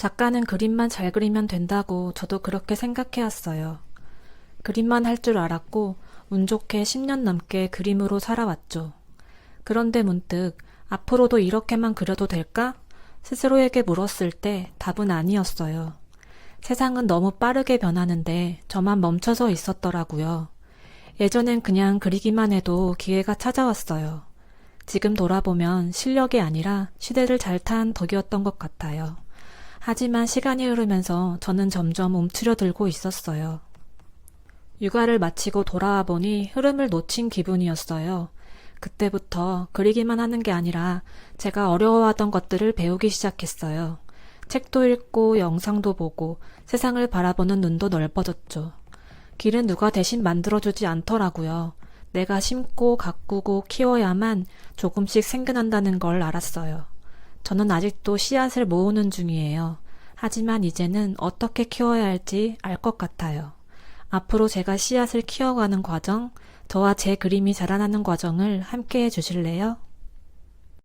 작가는 그림만 잘 그리면 된다고 저도 그렇게 생각해왔어요. 그림만 할 줄 알았고 운 좋게 10년 넘게 그림으로 살아왔죠. 그런데 문득 앞으로도 이렇게만 그려도 될까? 스스로에게 물었을 때 답은 아니었어요. 세상은 너무 빠르게 변하는데 저만 멈춰서 있었더라고요. 예전엔 그냥 그리기만 해도 기회가 찾아왔어요. 지금 돌아보면 실력이 아니라 시대를 잘 탄 덕이었던 것 같아요. 하지만 시간이 흐르면서 저는 점점 움츠려들고 있었어요. 육아를 마치고 돌아와 보니 흐름을 놓친 기분이었어요. 그때부터 그리기만 하는 게 아니라 제가 어려워하던 것들을 배우기 시작했어요. 책도 읽고 영상도 보고 세상을 바라보는 눈도 넓어졌죠. 길은 누가 대신 만들어주지 않더라고요. 내가 심고 가꾸고 키워야만 조금씩 생겨난다는 걸 알았어요. 저는 아직도 씨앗을 모으는 중이에요. 하지만 이제는 어떻게 키워야 할지 알 것 같아요. 앞으로 제가 씨앗을 키워가는 과정, 저와 제 그림이 자라나는 과정을 함께 해 주실래요?